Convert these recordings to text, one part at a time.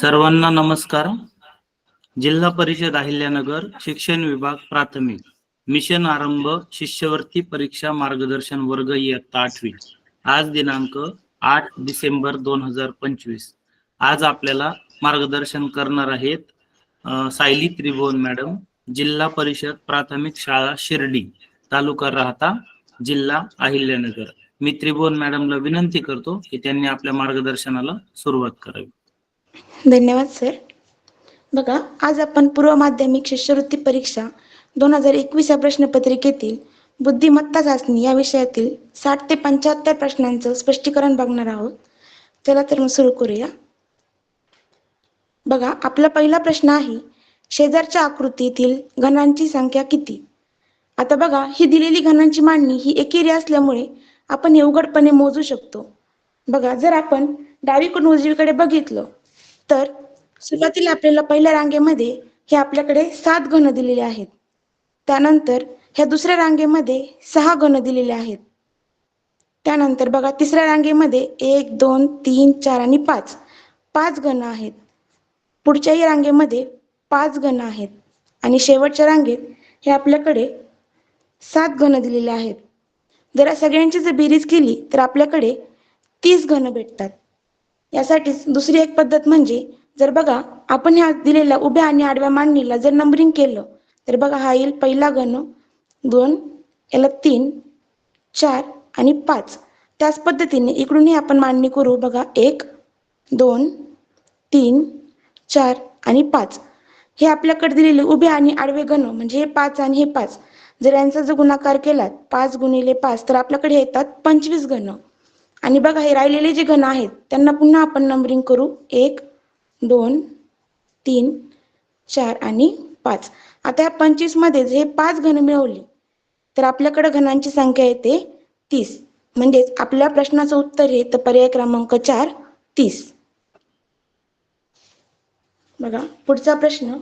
सर्वांना नमस्कार. जिल्हा परिषद अहिल्यानगर शिक्षण विभाग प्राथमिक. मिशन आरंभ शिष्यवृत्ती परीक्षा मार्गदर्शन वर्ग इयत्ता आठवी. आज दिनांक आठ डिसेंबर दोन हजार पंचवीस. आज आपल्याला मार्गदर्शन करणार आहेत सायली त्रिभुवन मॅडम जिल्हा परिषद प्राथमिक शाळा शिर्डी तालुका राहता जिल्हा अहिल्यानगर. मी त्रिभुवन मॅडमला विनंती करतो की त्यांनी आपल्या मार्गदर्शनाला सुरुवात करावी. धन्यवाद सर. बघा आज आपण पूर्व माध्यमिक शिष्यवृत्ती परीक्षा दोन हजार एकवीस या प्रश्नपत्रिकेतील बुद्धिमत्ता चाचणी या विषयातील साठ ते पंच्याहत्तर प्रश्नांचं स्पष्टीकरण बघणार आहोत. चला तर मग सुरू करूया. बघा आपला पहिला प्रश्न आहे शेजारच्या आकृतीतील घनांची संख्या किती? आता बघा ही दिलेली घनांची मांडणी ही एकेरी असल्यामुळे आपण हे उघडपणे मोजू शकतो. बघा जर आपण डावीकडून उजवीकडे बघितलं तर सुरुवातीला आपल्याला पहिल्या रांगेमध्ये हे आपल्याकडे सात घन दिलेले आहेत. त्यानंतर ह्या दुसऱ्या रांगेमध्ये सहा घन दिलेले आहेत. त्यानंतर बघा तिसऱ्या रांगेमध्ये एक दोन तीन चार आणि पाच. पाच घन आहेत. पुढच्याही रांगेमध्ये पाच घन आहेत. आणि शेवटच्या रांगेत हे आपल्याकडे सात घन दिलेले आहेत. जर सगळ्यांची जर बेरीज केली तर आपल्याकडे तीस घन भेटतात. यासाठीच दुसरी एक पद्धत म्हणजे जर बघा आपण ह्या दिलेल्या उभ्या आणि आडव्या मांडणीला जर नंबरिंग केलं तर बघा हा येईल पहिला घन दोन याला तीन चार आणि पाच. त्याच पद्धतीने इकडूनही आपण मांडणी करू बघा एक दोन तीन चार आणि पाच. हे आपल्याकडे दिलेले उभे आणि आडवे घन म्हणजे हे पाच आणि हे पाच. जर यांचा जर गुणाकार केला पाच गुणिले पाच तर आपल्याकडे येतात पंचवीस घन. आणि बघा हे राहिलेले जे घन आहेत त्यांना पुन्हा आपण नंबरिंग करू. एक दोन तीन चार आणि पाच. आता या पंचवीसमध्ये हे पाच घन मिळवले तर आपल्याकडे घनांची संख्या येते तीस. म्हणजेच आपल्या प्रश्नाचं उत्तर हे तर पर्याय क्रमांक चार तीस. बघा पुढचा प्रश्न.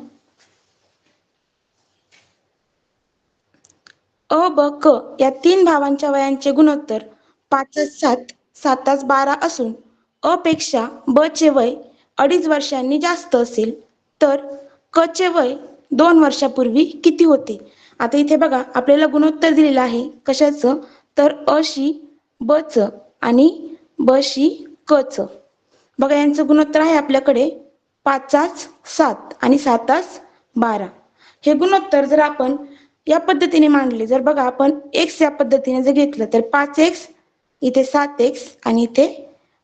अ ब क या तीन भावांच्या वयांचे गुणोत्तर पाचच सात सातास बारा असून अ पेक्षा ब चे वय अडीच वर्षांनी जास्त असेल तर क चे वय दोन वर्षापूर्वी किती होते? आता इथे बघा आपल्याला गुणोत्तर दिलेलं आहे. कशाचं? तर अशी ब च आणि ब शी क च. बघा यांचं गुणोत्तर आहे आपल्याकडे पाचाच सात आणि सातास बारा. हे गुणोत्तर जर आपण या पद्धतीने मांडले. जर बघा आपण एक्स या पद्धतीने जर घेतलं तर पाच एक्स इथे सात एक्स आणि इथे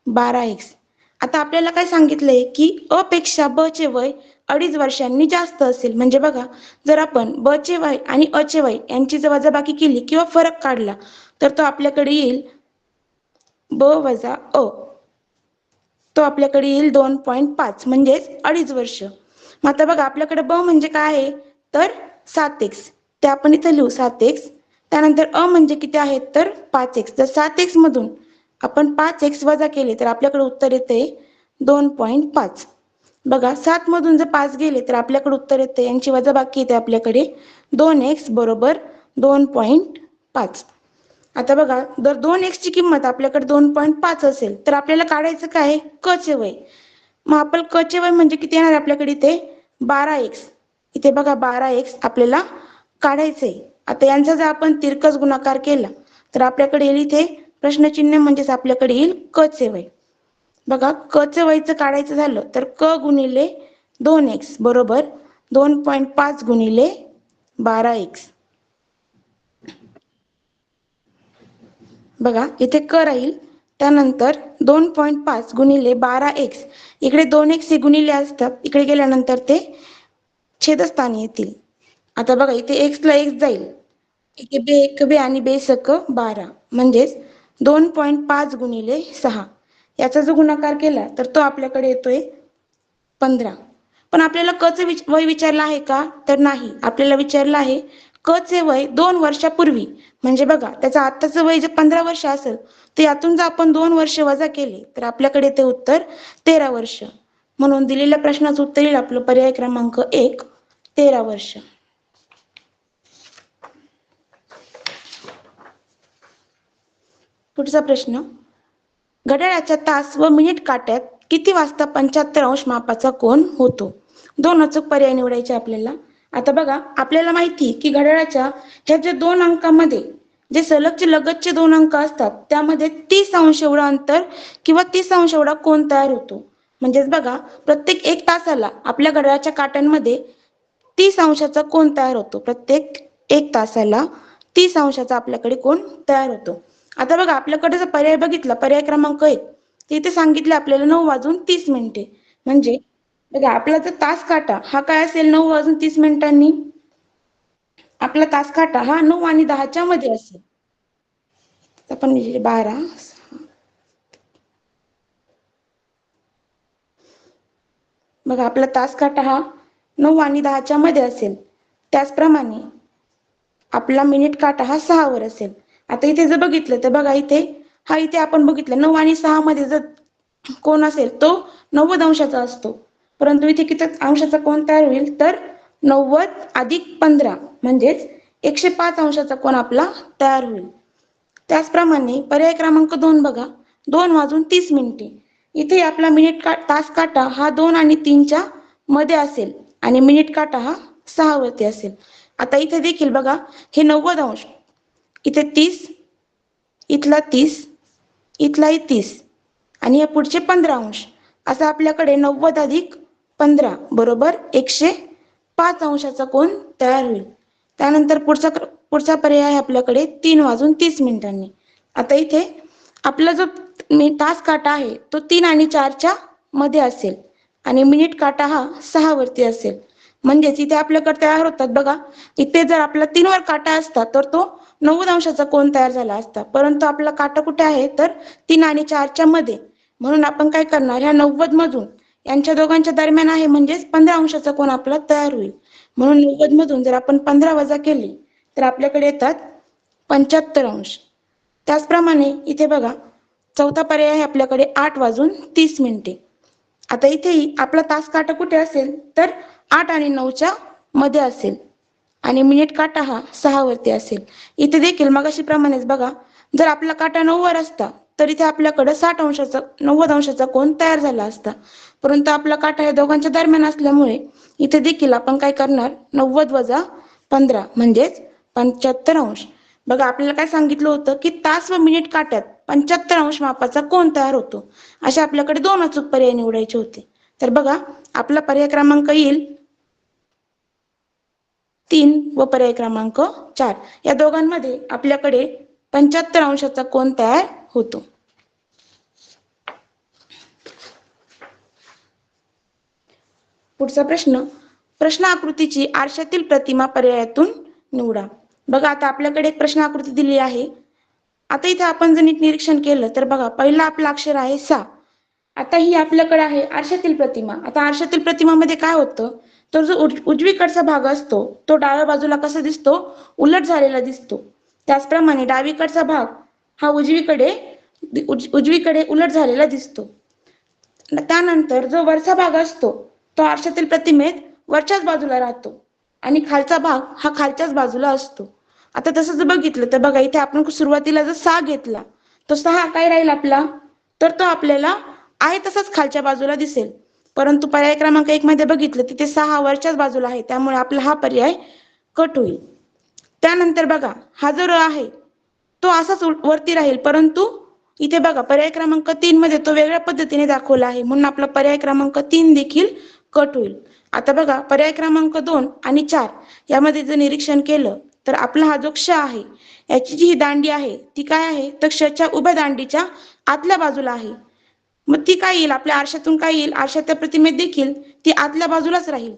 बारा एक्स आता आपल्याला काय सांगितलंय की अपेक्षा बचे ब चे वय अडीच वर्षांनी जास्त असेल. म्हणजे बघा जर आपण ब चे वय आणि अ चे वय यांची जर वजाबाकी केली किंवा फरक काढला तर तो आपल्याकडे येईल ब वजा अ. तो आपल्याकडे येईल दोन पॉईंट पाच म्हणजेच अडीच वर्ष. मग आता बघा आपल्याकडे ब म्हणजे काय आहे? तर सात एक्स ते आपण इथं लिहू सात एक्स त्यानंतर अ म्हणजे किती आहेत तर पाच एक्स तर सात एक्स मधून आपण पाच एक्स वजा केले तर आपल्याकडे उत्तर येते दोन पॉईंट पाच. बघा सात मधून जर पाच गेले तर आपल्याकडे उत्तर येते. यांची वजा बाकी येते आपल्याकडे दोन एक्स बरोबर दोन पॉईंट पाच. आता बघा जर दोन एक्सची किंमत आपल्याकडे दोन पॉईंट पाच असेल तर आपल्याला काढायचं काय? आहे क चे वय. मग आपण क चे वय म्हणजे किती येणार आपल्याकडे इथे? बारा एक्स इथे बघा बारा एक्स आपल्याला काढायचे आता यांचा जर आपण तिरकस गुणाकार केला तर आपल्याकडे येईल इथे प्रश्नचिन्ह म्हणजेच आपल्याकडे येईल क चे वय. बघा क चे वयचं काढायचं झालं तर क गुणिले दोन एक्स बरोबर? दोन पॉईंट पाच गुणिले बारा एक्स बघा इथे क राहील त्यानंतर दोन पॉईंट पाच गुणिले बारा एक्स इकडे दोन एक्स हे गुणिले असतात इकडे गेल्यानंतर ते छेदस्थानी येतील. आता बघा इथे एक्स ला एक्स जाईल. इथे बे एक बे आणि बे सक बारा. म्हणजेच दोन पॉईंट पाच गुणिले सहा. याचा जो गुणाकार केला तर तो आपल्याकडे येतोय पंधरा. पण आपल्याला क चे विच- वय विचारलं आहे का? तर नाही. आपल्याला विचारलं आहे क चे वय दोन वर्षापूर्वी. म्हणजे बघा त्याचं आत्ताचं वय जे पंधरा वर्ष असेल तर यातून जर आपण दोन वर्ष वजा केले तर आपल्याकडे ते उत्तर तेरा वर्ष. म्हणून दिलेल्या प्रश्नाचं उत्तर येईल आपलं पर्याय क्रमांक एक तेरा वर्ष. पुढचा प्रश्न. घड्याळाच्या तास व मिनिट काट्यात किती वाजता पंच्याहत्तर अंश मापाचा कोण होतो? दोन अचूक पर्याय निवडायचे आपल्याला. आता बघा आपल्याला माहिती की घड्याळाच्या ह्या ज्या दोन अंकामध्ये जे सलगचे लगतचे दोन अंक असतात त्यामध्ये तीस अंश एवढा अंतर किंवा तीस अंश एवढा कोण तयार होतो. म्हणजेच बघा प्रत्येक एक तासाला आपल्या घड्याळाच्या काट्यांमध्ये तीस अंशाचा कोण तयार होतो. प्रत्येक एक तासाला तीस अंशाचा आपल्याकडे कोण तयार होतो. आता बघा आपल्याकडे जर पर्याय बघितला पर्याय क्रमांक एक तिथे इथे सांगितले आपल्याला नऊ वाजून तीस मिनिटे. म्हणजे बघा आपला जर तास काटा हा काय असेल? नऊ वाजून तीस मिनिटांनी. आपला तास काटा हा नऊ आणि दहाच्या मध्ये असेल. आपण म्हणजे बारा बघा आपला तास काटा हा नऊ आणि दहाच्या मध्ये असेल. त्याचप्रमाणे आपला मिनिट काटा हा सहावर असेल. आता इथे जर बघितलं तर बघा इथे हा इथे आपण बघितलं नऊ आणि सहा मध्ये जर कोण असेल तो नव्वद अंशाचा असतो. परंतु इथे किती अंशाचा कोण तयार होईल? तर नव्वद अधिक पंधरा म्हणजेच एकशे पाच अंशाचा कोण आपला तयार होईल. त्याचप्रमाणे पर्याय क्रमांक दोन बघा. दोन वाजून तीस मिनिटे. इथे आपला मिनिट का तास काटा हा दोन आणि तीनच्या मध्ये असेल आणि मिनिट काटा हा सहा वरती असेल. आता इथे देखील बघा हे नव्वद अंश. इथे तीस इथला तीस इथलाही तीस. आणि या पुढचे पंधरा अंश असं आपल्याकडे नव्वद अधिक पंधरा बरोबर एकशे पाच अंशाचा कोण तयार होईल. त्यानंतर पुढचा पुढचा पर्याय आहे आपल्याकडे तीन वाजून तीस मिनिटांनी. आता इथे आपला जो मी तास काटा आहे तो तीन आणि चारच्या मध्ये असेल. आणि मिनिट काटा हा सहा वरती असेल. म्हणजेच इथे आपल्याकडे तयार होतात बघा. इथे जर आपला तीनवर काटा असता तर तो नव्वद अंशाचा कोण तयार झाला असता. परंतु आपला काटा कुठे आहे? तर तीन आणि चारच्या मध्ये. म्हणून आपण काय करणार? ह्या नव्वद मधून यांच्या दोघांच्या दरम्यान आहे म्हणजेच पंधरा अंशाचा कोण आपला तयार होईल. म्हणून नव्वद मधून जर आपण पंधरा वजा केली तर आपल्याकडे येतात पंच्याहत्तर अंश. त्याचप्रमाणे इथे बघा चौथा पर्याय आहे आपल्याकडे आठ वाजून तीस मिनिटे. आता इथेही आपला तास काटा कुठे असेल? तर आठ आणि नऊच्या मध्ये असेल. आणि मिनिट काटा हा सहा वरती असेल. इथे देखील मगाशी प्रमाणेच बघा जर आपला काटा नऊ वर असता तर इथे आपल्याकडे साठ अंशाचा नव्वद अंशाचा कोण तयार झाला असता. परंतु आपला काटा या दोघांच्या दरम्यान असल्यामुळे इथे देखील आपण काय करणार? नव्वद वजा पंधरा म्हणजेच पंच्याहत्तर अंश. बघा आपल्याला काय सांगितलं होतं की तास व मिनिट काट्यात पंच्याहत्तर अंश मापाचा कोण तयार होतो. असे आपल्याकडे दोन अचूक पर्याय निवडायचे होते. तर बघा आपला पर्याय क्रमांक येईल तीन व पर्याय क्रमांक चार. या दोघांमध्ये आपल्याकडे पंच्याहत्तर अंशाचा कोण तयार होतो. पुढचा प्रश्न. प्रश्न आकृतीची आरशातील प्रतिमा पर्यायातून निवडा. बघा आता आपल्याकडे एक प्रश्न आकृती दिली आहे. आता इथे आपण जर नीट निरीक्षण केलं तर बघा पहिला आपला अक्षर आहे सा. आता ही आपल्याकडे आहे आरशातील प्रतिमा. आता आरशातील प्रतिमामध्ये काय होतं? तो जो उज- उजवीकडचा भाग असतो तो डाव्या बाजूला कसा दिसतो? उलट झालेला दिसतो. त्याचप्रमाणे डावीकडचा भाग हा उजवीकडे उज- उजवीकडे उलट झालेला दिसतो. त्यानंतर जो वरचा भाग असतो तो आरशातील प्रतिमेत वरच्याच बाजूला राहतो आणि खालचा भाग हा खालच्याच बाजूला असतो. आता तसं जर बघितलं तर बघा इथे आपण सुरुवातीला जर सहा घेतला तो सहा काय राहील आपला? तर तो आपल्याला आहे तसाच खालच्या बाजूला दिसेल. परंतु पर्याय क्रमांक एक मध्ये बघितलं तिथे सहा वरच्याच बाजूला आहे. त्यामुळे आपला हा पर्याय कट होईल. त्यानंतर बघा हा जो र आहे तो असाच उल- वरती राहील. परंतु इथे बघा पर्याय क्रमांक तीन मध्ये तो वेगळ्या पद्धतीने दाखवला आहे. म्हणून आपला पर्याय क्रमांक तीन देखील कट होईल. आता बघा पर्याय क्रमांक दोन आणि चार यामध्ये जर निरीक्षण केलं तर आपला हा जो क्ष आहे याची जी ही दांडी आहे ती काय आहे? तर क्षच्या उभ्या दांडीच्या आतल्या बाजूला आहे. मग ती काय येईल? आपल्या आरशातून काय येईल? आरशाच्या प्रतिमेत देखील ती आतल्या बाजूलाच राहील.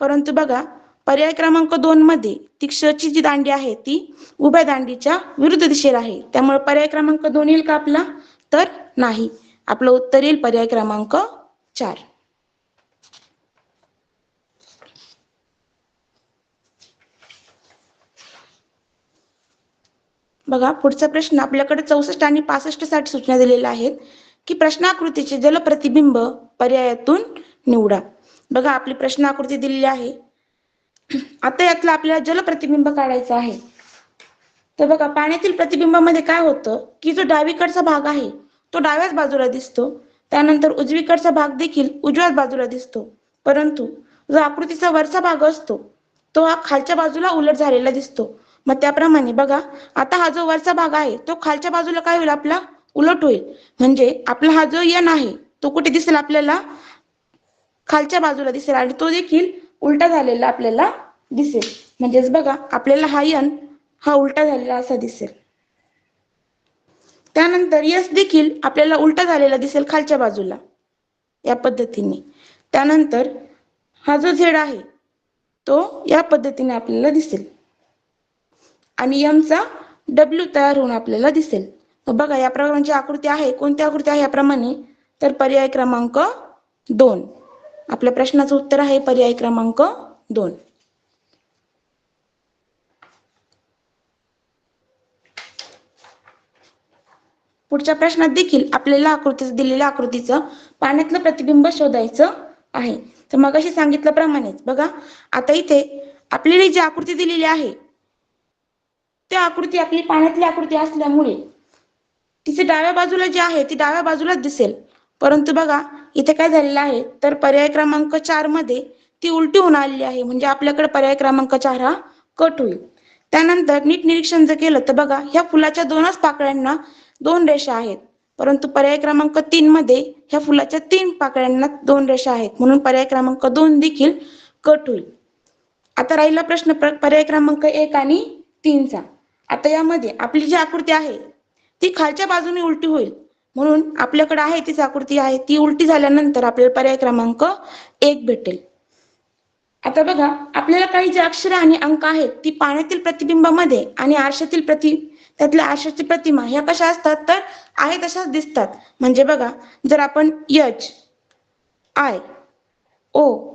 परंतु बघा पर्याय क्रमांक दोन मध्ये ती क्षची जी दांडी आहे ती उभ्या दांडीच्या विरुद्ध दिशेला आहे. त्यामुळे पर्याय क्रमांक दोन येईल का आपला? तर नाही. आपलं उत्तर येईल पर्याय क्रमांक चार. बघा पुढचा प्रश्न आपल्याकडे चौसष्ट आणि पासष्टसाठी सूचना दिलेल्या आहेत. की प्रश्नाकृतीचे जलप्रतिबिंब पर्यायातून निवडा. बघा आपली प्रश्नाकृती दिलेली आहे. आता यातलं आपल्याला जलप्रतिबिंब काढायचं आहे. तर बघा पाण्यातील प्रतिबिंबामध्ये काय होतं की जो डावीकडचा भाग आहे तो डाव्याच बाजूला दिसतो. त्यानंतर उजवीकडचा भाग देखील उजव्याच बाजूला दिसतो. परंतु जो आकृतीचा वरचा भाग असतो तो हा खालच्या बाजूला उलट झालेला दिसतो. मग त्याप्रमाणे बघा आता हा जो वरचा भाग आहे तो खालच्या बाजूला काय होईल आपला? उलट होईल. म्हणजे आपला हा जो यन आहे तो कुठे दिसेल आपल्याला? खालच्या बाजूला दिसेल आणि तो देखील उलटा झालेला आपल्याला दिसेल. म्हणजेच बघा आपल्याला हा यन हा उलटा झालेला असा दिसेल. त्यानंतर यस देखील आपल्याला उलटा झालेला दिसेल खालच्या बाजूला या पद्धतीने. त्यानंतर हा जो झेड आहे तो या पद्धतीने आपल्याला दिसेल. आणि यमचा डब्ल्यू तयार होऊन आपल्याला दिसेल. तर बघा या प्रकरणाची आकृती आहे कोणती आकृती आहे याप्रमाणे तर पर्याय क्रमांक दोन. आपल्या प्रश्नाचं उत्तर आहे पर्याय क्रमांक दोन. पुढच्या प्रश्नात देखील आपल्याला आकृतीच दिलेल्या आकृतीचं पाण्यातलं प्रतिबिंब शोधायचं आहे. तर मग अशी सांगितल्याप्रमाणेच बघा आता इथे आपल्याला जी आकृती दिलेली आहे त्या आकृती आपली पाण्यातली आकृती असल्यामुळे तिचे डाव्या बाजूला जी आहे ती डाव्या बाजूलाच दिसेल. परंतु बघा इथे काय झालेलं आहे? तर पर्याय क्रमांक चारमध्ये ती उलटी होऊन आलेली आहे. म्हणजे आपल्याकडे पर्याय क्रमांक चार हा कट होईल. त्यानंतर नीट निरीक्षण जर केलं तर बघा ह्या फुलाच्या दोनच पाकळ्यांना दोन रेषा आहेत. परंतु पर्याय क्रमांक तीन मध्ये ह्या फुलाच्या तीन पाकळ्यांना दोन रेषा आहेत. म्हणून पर्याय क्रमांक दोन देखील कट होईल. आता राहिला प्रश्न प्र- पर्याय क्रमांक एक आणि तीनचा. आता यामध्ये आपली जी आकृती आहे ती खालच्या बाजूने उलटी होईल. म्हणून आपल्याकडे आहे ती आकृती आहे. ती उलटी झाल्यानंतर आपल्याला पर्याय क्रमांक एक भेटेल. आता बघा आपल्याला काही जे अक्षर आणि अंक आहेत ती पाण्यातील प्रतिबिंबामध्ये आणि आरशातील प्रति त्यातल्या आरशाची प्रतिमा ह्या कशा असतात? तर आहे तशाच दिसतात. म्हणजे बघा जर आपण H I O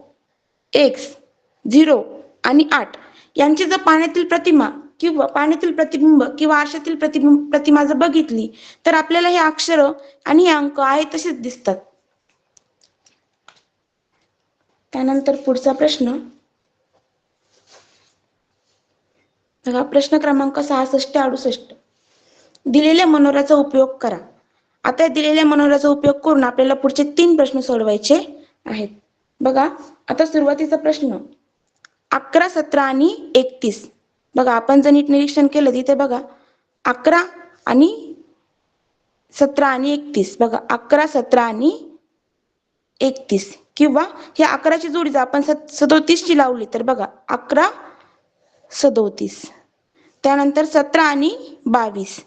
X zero आणि आठ यांची जर पाण्यातील प्रतिमा किंवा पाण्यातील प्रतिबिंब किंवा आरशातील प्रतिबिंब प्रतिमा जर बघितली तर आपल्याला हे अक्षर आणि हे अंक आहे तसेच दिसतात. त्यानंतर पुढचा प्रश्न. बघा प्रश्न क्रमांक सहासष्ट अडुसष्ट. दिलेल्या मनोऱ्याचा उपयोग करा. आता दिलेल्या मनोऱ्याचा उपयोग करून आपल्याला पुढचे तीन प्रश्न सोडवायचे आहेत. बघा आता सुरुवातीचा प्रश्न. अकरा सतरा आणि एकतीस. बघा आपण जर नीट निरीक्षण केलं तिथे बघा अकरा आणि सतरा आणि एकतीस. बघा अकरा सतरा आणि एकतीस. किंवा ह्या अकराची जोडी जर आपण सदोतीस ची लावली तर बघा अकरा सदोतीस. त्यानंतर सतरा आणि बावीस.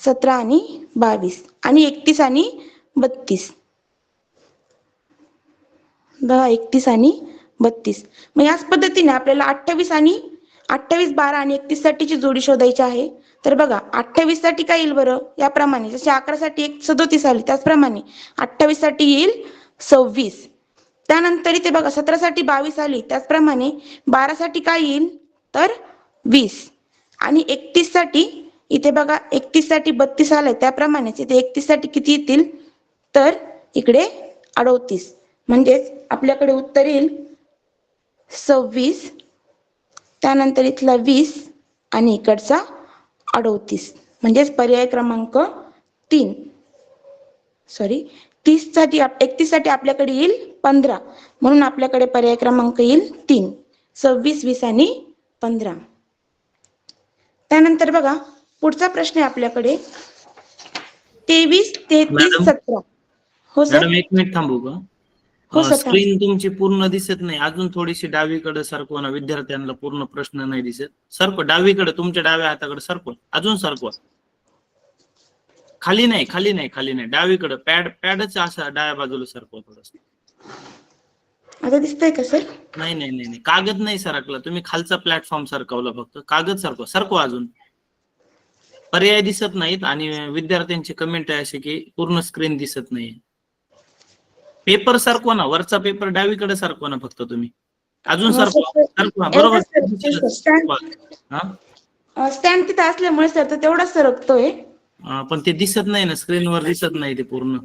सतरा आणि बावीस. आणि एकतीस आणि बत्तीस. बघा एकतीस आणि बत्तीस. मग याच पद्धतीने आपल्याला अठ्ठावीस आणि अठ्ठावीस बारा आणि एकतीस साठीची जोडी शोधायची आहे. तर बघा अठ्ठावीससाठी काय येईल बरं? याप्रमाणे जसे अकरा साठी एक सदोतीस आली त्याचप्रमाणे अठ्ठावीससाठी येईल सव्वीस. त्यानंतर इथे बघा सतरा साठी बावीस आली त्याचप्रमाणे बारा साठी काय येईल? तर वीस. आणि एकतीससाठी इथे बघा एकतीससाठी बत्तीस आलंय त्याप्रमाणेच इथे एकतीससाठी किती येतील? तर इकडे अडोतीस. म्हणजेच आपल्याकडे उत्तर येईल सव्वीस त्यानंतर इथला वीस आणि इकडचा अडोतीस. म्हणजेच पर्याय क्रमांक तीन. सॉरी तीससाठी एकतीससाठी आपल्याकडे येईल पंधरा. म्हणून आपल्याकडे पर्याय क्रमांक येईल तीन. सव्वीस वीस आणि पंधरा. त्यानंतर बघा पुढचा प्रश्न आहे आपल्याकडे. तेवीस तेहतीस? सतरा. हो सर? एक मिनिट थांबू का? हो, स्क्रीन तुमची पूर्ण दिसत नाही. अजून थोडीशी डावीकडे सरकवा ना विद्यार्थ्यांना पूर्ण प्रश्न नाही दिसत. सरकवा डावीकडे तुमच्या डाव्या हाताकडे सरकवा अजून सरकवा खाली नाही खाली नाही खाली नाही. डावीकडे पॅड पॅडच असा डाव्या बाजूला सरकवा थोडस. आता दिसतंय का सर? नाही नाही नाही नाही. कागद नाही सरकला. तुम्ही खालचा प्लॅटफॉर्म सरकवला फक्त. कागद सरकवा. सरकवा अजून. पर्याय दिसत नाहीत आणि विद्यार्थ्यांची कमेंट आहे अशी की पूर्ण स्क्रीन दिसत नाही पेपर सरकवा ना वरचा पेपर डावीकडे सरकवा ना फक्त तुम्ही. अजून सरकवा सर. सरकवा एवढं बरोबर? स्टँड हा? स्टँड तिथे असल्यामुळे सर तर तेवढाच सरकतोय. पण ते दिसत नाही ना स्क्रीनवर दिसत नाही ते पूर्ण.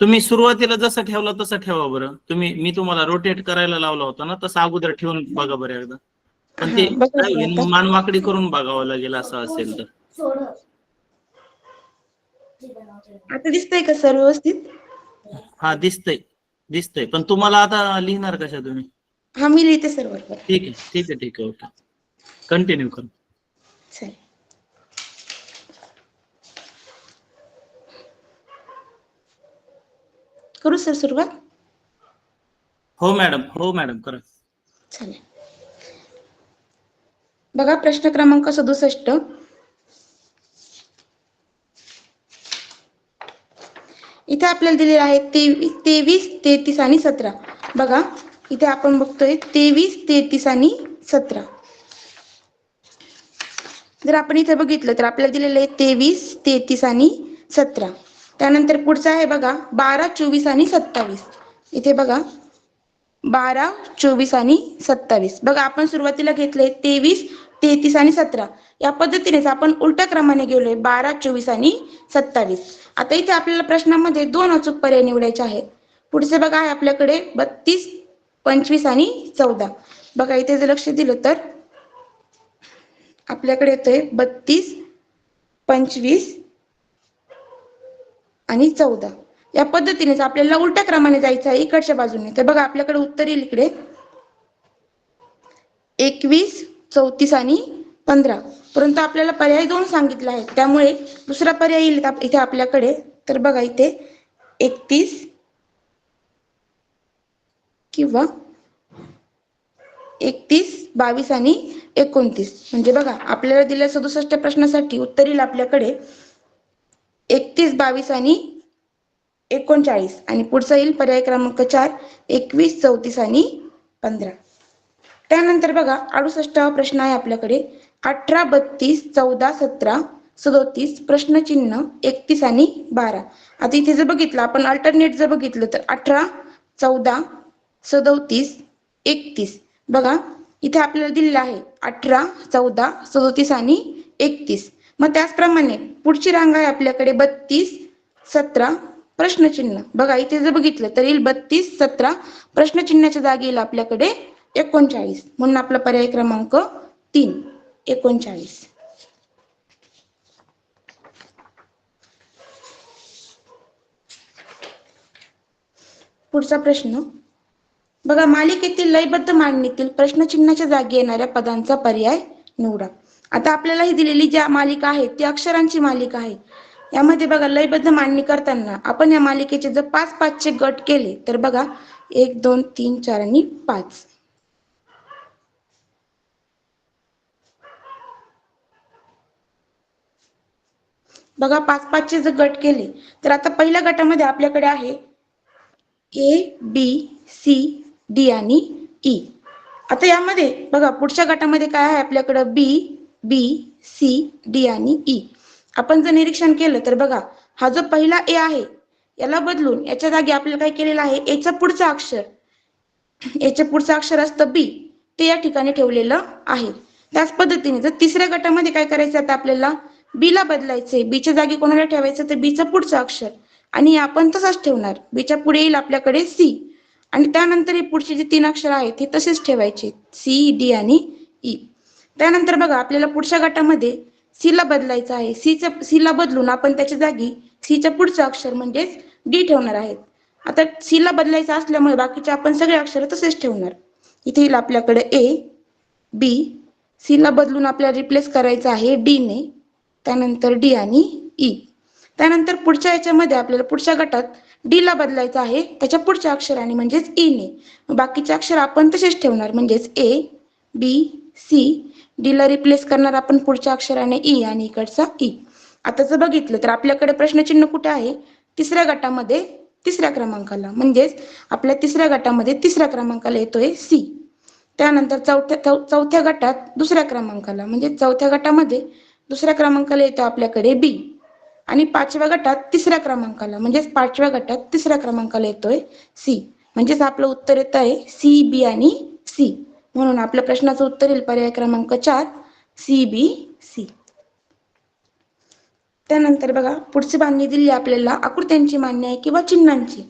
तुम्ही सुरुवातीला जसं ठेवला तसं ठेवा बरं. तुम्ही मी तुम्हाला रोटेट करायला लावला होता ना तसं अगोदर ठेवून बघा बरं एकदा. पण ते हा, बघा काय होईल, आता. मान वाकडी करून बघावं लागेल असं असेल तर. आता दिसतंय का सर व्यवस्थित? हा दिसतंय. दिसतंय. पण तुम्हाला आता लिहिणार कशा तुम्ही? हा मी लिहिते सर बरोबर ठीक आहे. ठीक आहे ठीक आहे. ओके. कंटिन्यू कर. करू सर सुरुवात? हो मॅडम. हो मॅडम. करा. चालेल. बघा प्रश्न क्रमांक सदुसष्ट. इथे आपल्याला दिलेलं आहे तेवीस तेवीस तेहतीस आणि सतरा. बघा इथे आपण बघतोय तेवीस तेहतीस आणि सतरा. जर आपण इथे बघितलं तर आपल्याला दिलेलं आहे तेवीस तेहतीस आणि सतरा. त्यानंतर पुढचं आहे बघा बारा चोवीस आणि सत्तावीस. इथे बघा बारा चोवीस आणि सत्तावीस. बघा आपण सुरुवातीला घेतले तेवीस तेहतीस आणि सतरा. या पद्धतीनेच आपण उलट्या क्रमाने गेलोय बारा चोवीस आणि सत्तावीस. आता इथे आपल्याला प्रश्नामध्ये दोन अचूक पर्याय निवडायचे आहेत. पुढचे बघा आहे आपल्याकडे बत्तीस पंचवीस आणि चौदा. बघा इथे जर लक्ष दिलं तर आपल्याकडे येतोय बत्तीस पंचवीस आणि चौदा. या पद्धतीनेच आपल्याला उलट्या क्रमाने जायचं आहे इकडच्या बाजूने. तर बघा आपल्याकडे उत्तर येईल इकडे. एकवीस चौतीस आणि पंधरा. परंतु आपल्याला पर्याय दोन सांगितला आहे त्यामुळे दुसरा पर्याय येईल इथे आपल्याकडे. तर बघा इथे एकतीस किंवा एकतीस बावीस आणि एकोणतीस. म्हणजे बघा आपल्याला दिलेल्या सदुसष्ट प्रश्नासाठी उत्तर येईल आपल्याकडे. एकतीस बावीस आणि एकोणचाळीस. आणि पुढचा येईल पर्याय क्रमांक चार एकवीस चौतीस आणि पंधरा. त्यानंतर बघा अडुसष्टावा प्रश्न आहे आपल्याकडे. अठरा बत्तीस चौदा सतरा सदोतीस प्रश्नचिन्ह एकतीस आणि बारा. आता इथे जर बघितलं आपण अल्टरनेट जर बघितलं तर अठरा चौदा सदोतीस एकतीस. बघा इथे आपल्याला दिलेलं आहे अठरा चौदा सदोतीस आणि एकतीस. मग त्याचप्रमाणे पुढची रांग आहे आपल्याकडे बत्तीस सतरा प्रश्नचिन्ह. बघा इथे जर बघितलं तर येईल बत्तीस सतरा प्रश्नचिन्हाच्या जागी येईल आपल्याकडे एकोणचाळीस. म्हणून आपला पर्याय क्रमांक तीन. एकोणचाळीस. पुढचा प्रश्न. बघा मालिकेतील लयबद्ध मांडणीतील प्रश्नचिन्हाच्या जागी येणाऱ्या पदांचा पर्याय निवडा. आता आपल्याला ही दिलेली ज्या मालिका आहे ती अक्षरांची मालिका आहे यामध्ये बघा लयबद्ध मांडणी करताना आपण या मालिकेचे जर पाच पाचचे गट केले तर बघा एक दोन तीन चार आणि पाच. बघा पाच पाचचे जर गट केले तर आता पहिल्या गटामध्ये आपल्याकडे आहे ए बी सी डी आणि ई आता यामध्ये बघा पुढच्या गटामध्ये काय आहे आपल्याकडं? बी बी सी डी आणि ई आपण जर निरीक्षण केलं तर बघा हा जो पहिला ए आहे याला बदलून याच्या जागी आपल्याला काय केलेलं आहे? एचं पुढचं अक्षर. याच्या पुढचं अक्षर असतं बी ते या ठिकाणी ठेवलेलं आहे. त्याच पद्धतीने जर तिसऱ्या गटामध्ये काय करायचं आता आपल्याला? बीला बदलायचे बीच्या जागी कोणाला ठेवायचं तर बीचं पुढचं अक्षर. आणि आपण तसाच ठेवणार. बीच्या पुढे येईल आपल्याकडे सी आणि त्यानंतर हे पुढचे जे तीन अक्षर आहेत हे तसेच ठेवायचे. सी डी आणि ई त्यानंतर बघा आपल्याला पुढच्या गटामध्ये सीला बदलायचं आहे. सीचं सीला बदलून आपण त्याच्या जागी सीच्या पुढचं अक्षर म्हणजेच डी ठेवणार आहेत. आता सीला बदलायचं असल्यामुळे बाकीचे आपण सगळे अक्षर तसेच ठेवणार. इथे येईल आपल्याकडे ए बी सीला बदलून आपल्याला रिप्लेस करायचं आहे डी ने. त्यानंतर डी आणि ई. त्यानंतर पुढच्या याच्यामध्ये आपल्याला पुढच्या गटात डी ला बदलायचं आहे. त्याच्या पुढच्या अक्षराने म्हणजेच ई ने. बाकीचे अक्षर आपण तसेच ठेवणार. म्हणजेच ए बी सी डी ला रिप्लेस करणार आपण पुढच्या अक्षराने ई आणि इकडचा ई आता जर बघितलं तर आपल्याकडे प्रश्नचिन्ह कुठे आहे? तिसऱ्या गटामध्ये तिसऱ्या क्रमांकाला. म्हणजेच आपल्या तिसऱ्या गटामध्ये तिसऱ्या क्रमांकाला येतोय सी त्यानंतर चौथ्या चौथ्या गटात दुसऱ्या क्रमांकाला. म्हणजे चौथ्या गटामध्ये दुसऱ्या क्रमांकाला येतो आपल्याकडे बी आणि पाचव्या गटात तिसऱ्या क्रमांकाला म्हणजेच पाचव्या गटात तिसऱ्या क्रमांकाला येतोय सी म्हणजेच आपलं उत्तर येत आहे सी बी आणि सी म्हणून आपल्या प्रश्नाचं उत्तर येईल पर्याय क्रमांक चार सी बी सी त्यानंतर बघा पुढची बांधणी दिली आपल्याला आकृत्यांची मान्य आहे किंवा चिन्हांची.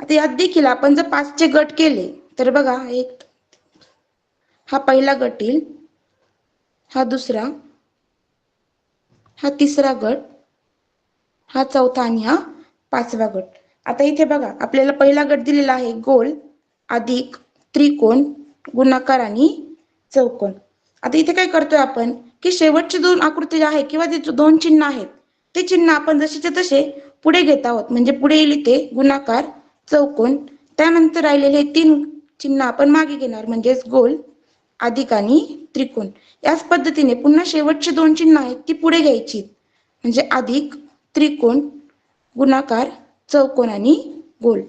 आता यात देखील आपण जर पाचचे गट केले तर बघा एक हा पहिला गट येईल हा दुसरा हा तिसरा गट हा चौथा आणि हा पाचवा गट. आता इथे बघा आपल्याला पहिला गट दिलेला आहे गोल अधिक त्रिकोण गुणाकार आणि चौकोन आता इथे काय करतोय आपण की शेवटचे दोन आकृती जे आहे किंवा जे दोन चिन्ह आहेत ते चिन्ह आपण जसेचे तसे पुढे घेत आहोत. म्हणजे पुढे येईल इथे गुणाकार चौकोन त्यानंतर राहिलेले हे तीन चिन्ह आपण मागे घेणार म्हणजेच गोल अधिक आणि त्रिकोण. याच पद्धतीने पुन्हा शेवटचे दोन चिन्ह आहेत ती पुढे घ्यायची म्हणजे अधिक त्रिकोण गुणाकार चौकोन आणि गोल.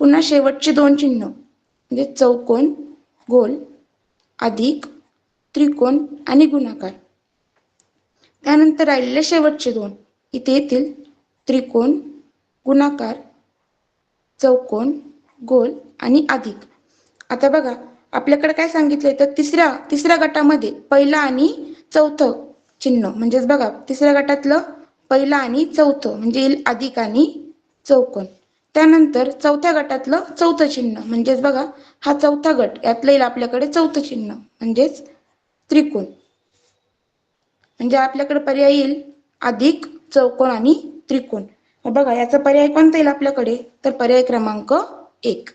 पुन्हा शेवटचे दोन चिन्ह. म्हणजे चौकोन गोल अधिक त्रिकोण आणि गुणाकार. त्यानंतर राहिलेले शेवटचे दोन. इथे येतील त्रिकोण गुणाकार चौकोन गोल आणि अधिक. आता बघा आपल्याकडे काय सांगितलंय? तर तिसऱ्या तिसऱ्या गटामध्ये पहिलं आणि चौथं चिन्ह. म्हणजेच बघा तिसऱ्या गटातलं पहिलं आणि चौथं म्हणजे येईल अधिक आणि चौकोन. त्यानंतर चौथ्या गटातलं चौथं चिन्ह. म्हणजेच बघा हा चौथा गट यातलं येईल आपल्याकडे चौथं चिन्ह. म्हणजेच त्रिकोण. म्हणजे आपल्याकडे पर्याय येईल अधिक चौकोन आणि त्रिकोण. बघा याचा पर्याय कोणता येईल आपल्याकडे? तर पर्याय क्रमांक एक.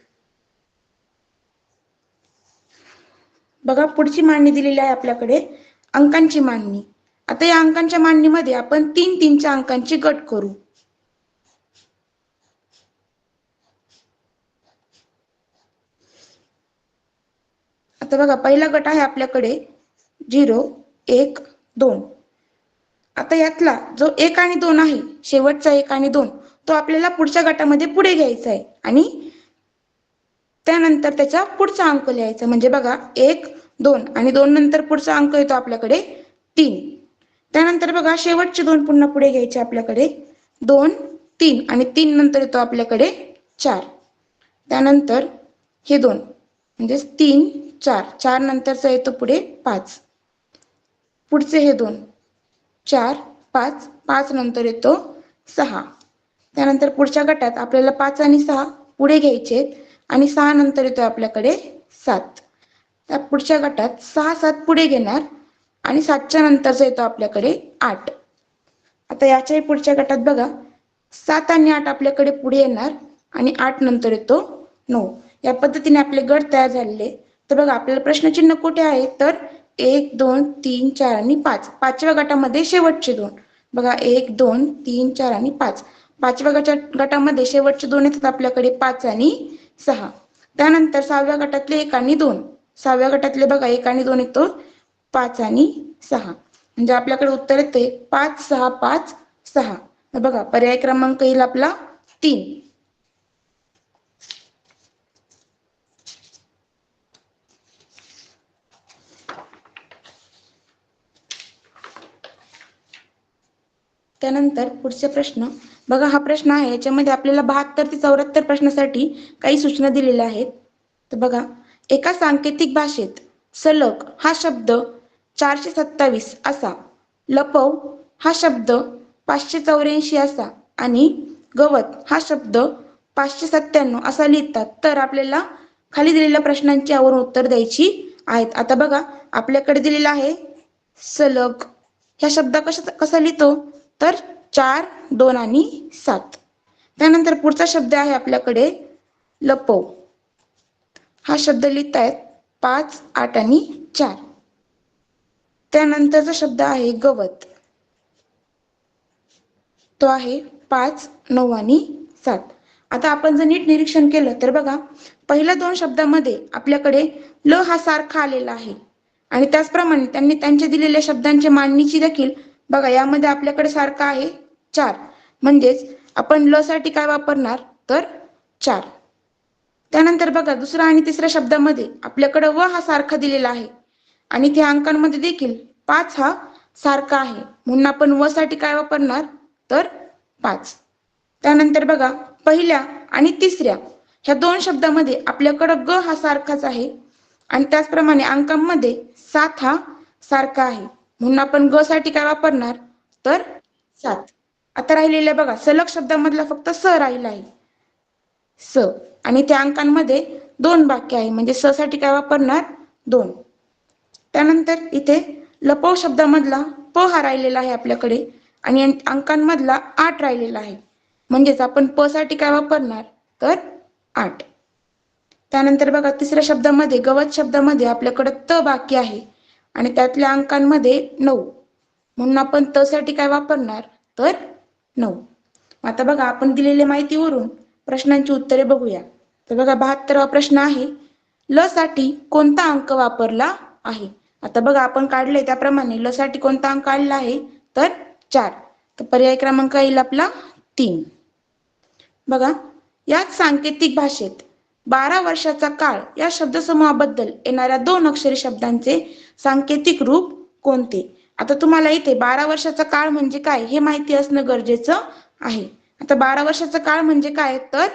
बघा पुढची मांडणी दिलेली आहे आपल्याकडे. अंकांची मांडणी. आता या अंकांच्या मांडणीमध्ये आपण तीन तीनच्या अंकांची गट करू. आता बघा पहिला गट आहे आपल्याकडे. झिरो एक दोन. आता यातला जो एक आणि दोन आहे शेवटचा एक आणि दोन तो आपल्याला पुढच्या गटामध्ये पुढे घ्यायचा आहे. आणि त्यानंतर त्याचा पुढचा अंक लिहायचा. म्हणजे बघा एक दोन आणि दोन नंतर पुढचा अंक येतो आपल्याकडे तीन. त्यानंतर बघा शेवटचे दोन पुन्हा पुढे घ्यायचे आपल्याकडे दोन तीन आणि तीन नंतर येतो आपल्याकडे चार. त्यानंतर हे दोन म्हणजेच तीन चार. चार नंतरचा येतो पुढे पाच. पुढचे हे दोन चार पाच. पाच नंतर येतो सहा. त्यानंतर पुढच्या गटात आपल्याला पाच आणि सहा पुढे घ्यायचे आहेत आणि सहा नंतर येतो आपल्याकडे सात. त्या पुढच्या गटात सहा सात पुढे घेणार आणि सातच्या नंतरचा येतो आपल्याकडे आठ. आता याच्याही पुढच्या गटात बघा सात आणि आठ आपल्याकडे पुढे येणार आणि आठ नंतर येतो नऊ. या पद्धतीने आपले गट तयार झालेले. तर बघा आपल्याला प्रश्नचिन्ह कुठे आहे? तर एक दोन तीन चार आणि पाच. पाचव्या गटामध्ये शेवटचे दोन. बघा एक दोन तीन चार आणि पाच. पाचव्या गटा गटामध्ये शेवटचे दोन येतात आपल्याकडे पाच आणि सहा. त्यानंतर सहाव्या गटातले एक आणि दोन. सहाव्या गटातले बघा एक आणि दोन येतो. पाच आणि सहा. म्हणजे आपल्याकडे उत्तर येते पाच सहा पाच सहा. बघा पर्याय क्रमांक येईल आपला तीन. त्यानंतर पुढचे प्रश्न. बघा हा प्रश्न आहे. याच्यामध्ये आपल्याला बहात्तर ते चौऱ्याहत्तर प्रश्नासाठी काही सूचना दिलेल्या आहेत. तर बघा एका सांकेतिक भाषेत सलग हा शब्द चारशे सत्तावीस असा लपव हा शब्द पाचशे चौऱ्याऐंशी असा आणि गवत हा शब्द पाचशे सत्त्याण्णव असा लिहितात. तर आपल्याला खाली दिलेल्या प्रश्नांची यावरून उत्तर द्यायची आहेत. आता बघा आपल्याकडे दिलेला आहे सलग. ह्या शब्द कशा कसा लिहितो? तर चार दोन आणि सात. त्यानंतर पुढचा शब्द आहे आपल्याकडे लपव. हा शब्द लिहितायत पाच आठ आणि चार. त्यानंतरचा शब्द आहे गवत. तो आहे पाच नऊ आणि सात. आता आपण जर नीट निरीक्षण केलं तर बघा पहिल्या दोन शब्दामध्ये आपल्याकडे ल हा सारखा आलेला आहे. आणि त्याचप्रमाणे त्यांनी त्यांच्या दिलेल्या शब्दांची मांडणीची देखील बघा यामध्ये आपल्याकडे सारखा आहे. चार. म्हणजेच आपण ल साठी काय वापरणार? तर चार. त्यानंतर बघा दुसरा आणि तिसऱ्या शब्दामध्ये आपल्याकडे व हा सारखा दिलेला आहे. आणि त्या अंकांमध्ये देखील पाच हा सारखा आहे. म्हणून आपण व साठी काय वापरणार? तर पाच. त्यानंतर बघा पहिल्या आणि तिसऱ्या ह्या दोन शब्दामध्ये आपल्याकडं ग हा सारखाच आहे. आणि त्याचप्रमाणे अंकांमध्ये सात हा सारखा आहे. म्हणून आपण ग साठी काय वापरणार? तर सात. आता राहिलेल्या बघा सलग शब्दामधला फक्त स राहिला आहे. स. आणि त्या अंकांमध्ये दोन वाक्य आहे म्हणजे स साठी काय वापरणार? दोन. त्यानंतर इथे लपव शब्दामधला प हा राहिलेला आहे आपल्याकडे आणि अंकांमधला आठ राहिलेला आहे. म्हणजेच आपण प साठी काय वापरणार? तर आठ. त्यानंतर बघा तिसऱ्या शब्दामध्ये गवत शब्दामध्ये आपल्याकडे त बाकी आहे आणि त्यातल्या अंकांमध्ये नऊ. म्हणून आपण त साठी काय वापरणार? तर नऊ. आता बघा आपण दिलेल्या माहितीवरून प्रश्नांची उत्तरे बघूया. तर बघा बहात्तरावा प्रश्न आहे ल साठी कोणता अंक वापरला आहे? आता बघा आपण काढले त्याप्रमाणे ल साठी कोणता अंक काढला आहे? तर चार. तर पर्याय क्रमांक येईल आपला तीन. बघा याच सांकेतिक भाषेत बारा वर्षाचा काळ या शब्दसमूहाबद्दल येणाऱ्या दोन अक्षरी शब्दांचे सांकेतिक रूप कोणते? आता तुम्हाला इथे बारा वर्षाचा काळ म्हणजे काय हे माहिती असणं गरजेचं आहे. आता बारा वर्षाचा काळ म्हणजे काय? तर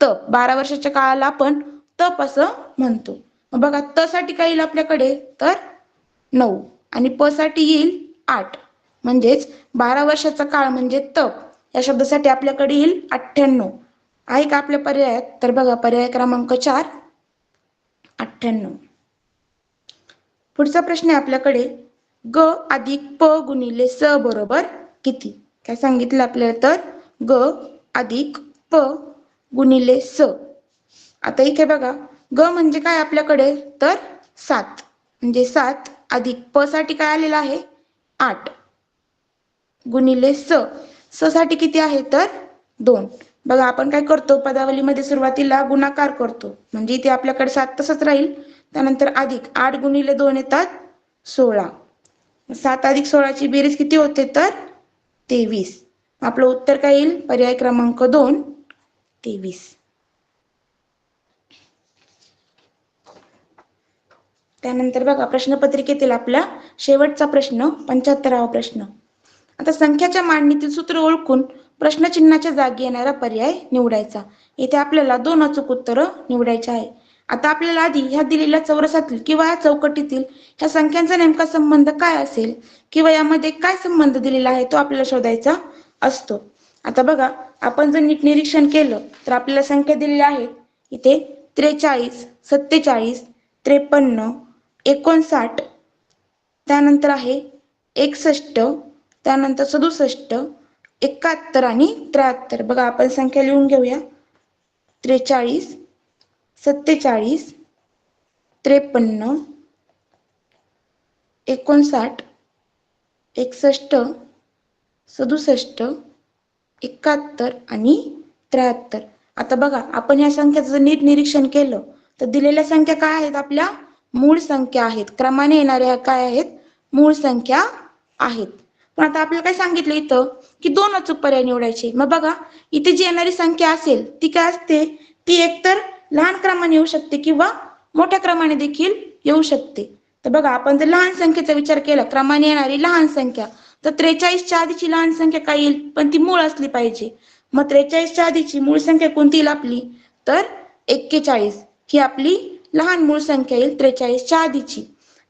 तप बारा वर्षाच्या काळाला आपण तप असं म्हणतो. बघा त साठी काय येईल आपल्याकडे? तर नऊ. आणि प साठी येईल आठ. म्हणजेच बारा वर्षाचा काळ म्हणजे तप या शब्दासाठी आपल्याकडे येईल अठ्ठ्याण्णव. आहे का आपल्या पर्यायात? तर बघा पर्याय क्रमांक चार. अठ्ठ्याण्णव. पुढचा प्रश्न आहे आपल्याकडे. ग अधिक प गुणिले स बरोबर किती? काय सांगितलं आपल्याला तर? ग अधिक प गुणिले स. आता इथे बघा. ग म्हणजे काय आपल्याकडे? तर सात. म्हणजे सात अधिक प साठी काय आलेलं आहे? आठ. गुणिले स. स साठी किती आहे? तर दोन. बघा आपण काय करतो? पदावलीमध्ये सुरुवातीला गुणाकार करतो. म्हणजे इथे आपल्याकडे सात तसंच राहील. त्यानंतर अधिक आठ गुणिले दोन येतात सोळा. सात अधिक सोळाची बेरीज किती होते तर? तेवीस. आपलं उत्तर काय येईल? पर्याय क्रमांक दोन तेवीस. त्यानंतर बघा प्रश्नपत्रिकेतील आपला शेवटचा प्रश्न पंच्याहत्तरावा प्रश्न. आता संख्याच्या मांडणीतील सूत्र ओळखून प्रश्नचिन्हाच्या जागी येणारा पर्याय निवडायचा. इथे आपल्याला दोन अचूक उत्तरं निवडायचे आहे. आता आपल्याला आधी ह्या दिलेल्या चौरसातील किंवा या चौकटीतील ह्या संख्यांचा नेमका संबंध काय असेल? किंवा यामध्ये काय संबंध दिलेला आहे तो आपल्याला शोधायचा असतो. आता बघा आपण जर नीट निरीक्षण केलं तर आपल्याला संख्या दिलेल्या आहेत. इथे त्रेचाळीस सत्तेचाळीस त्रेपन्न एकोणसाठ त्यानंतर आहे एकसष्ट त्यानंतर सदुसष्ट एकाहत्तर आणि त्र्याहत्तर. बघा आपण संख्या लिहून घेऊया. त्रेचाळीस सत्तेचाळीस त्रेपन्न एकोणसाठ एकसष्ट सदुसष्ट एकाहत्तर आणि त्र्याहत्तर. आता बघा आपण या संख्याचं जर नीट निरीक्षण केलं तर दिलेल्या संख्या काय आहेत आपल्या? मूळ संख्या आहेत. क्रमाने येणाऱ्या काय आहेत? मूळ संख्या आहेत. पण आता आपल्याला काय सांगितलं इथं? की दोन अचूक पर्याय निवडायचे. मग बघा इथे जी येणारी संख्या असेल ती काय असते? ती एकतर लहान क्रमाने येऊ शकते किंवा मोठ्या क्रमाने देखील येऊ शकते. तर बघा आपण जर लहान संख्येचा विचार केला क्रमाने येणारी लहान संख्या तर त्रेचाळीसच्या आधीची लहान संख्या काय येईल? पण ती मूळ असली पाहिजे. मग त्रेचाळीसच्या आधीची मूळ संख्या कोणती येईल आपली? तर एक्केचाळीस. ही आपली लहान मूळ संख्या येईल त्रेचाळीसच्या आधीची.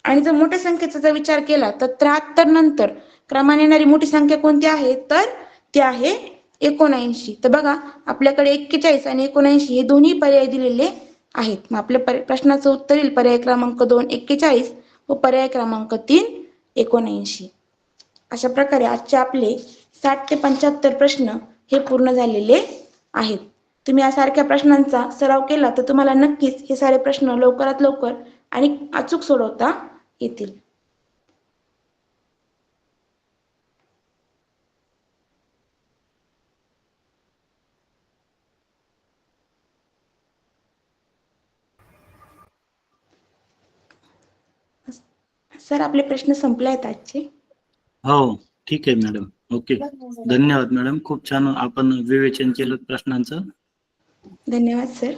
आणि जर मोठ्या संख्येचा जर विचार केला तर त्र्याहत्तर नंतर क्रमाने येणारी मोठी संख्या कोणती आहे? तर ती आहे एकोणऐंशी. तर बघा आपल्याकडे एक्केचाळीस आणि एकोणऐंशी हे दोन्ही पर्याय दिलेले आहेत. मग आपल्या पर- प्रश्नाचं उत्तर येईल. पर्याय क्रमांक दोन एक्केचाळीस व पर्याय क्रमांक तीन एकोणऐंशी. अशा प्रकारे आजचे आपले साठ ते पंच्याहत्तर प्रश्न हे पूर्ण झालेले आहेत. तुम्ही यासारख्या प्रश्नांचा सराव केला तर तुम्हाला नक्कीच हे सारे प्रश्न लवकरात लवकर आणि अचूक सोडवता येतील. सर आपले प्रश्न संपले आहेत आजचे. हो ठीक आहे मॅडम. ओके. धन्यवाद मॅडम. खूप छान आपण विवेचन केलं प्रश्नांचं. धन्यवाद सर.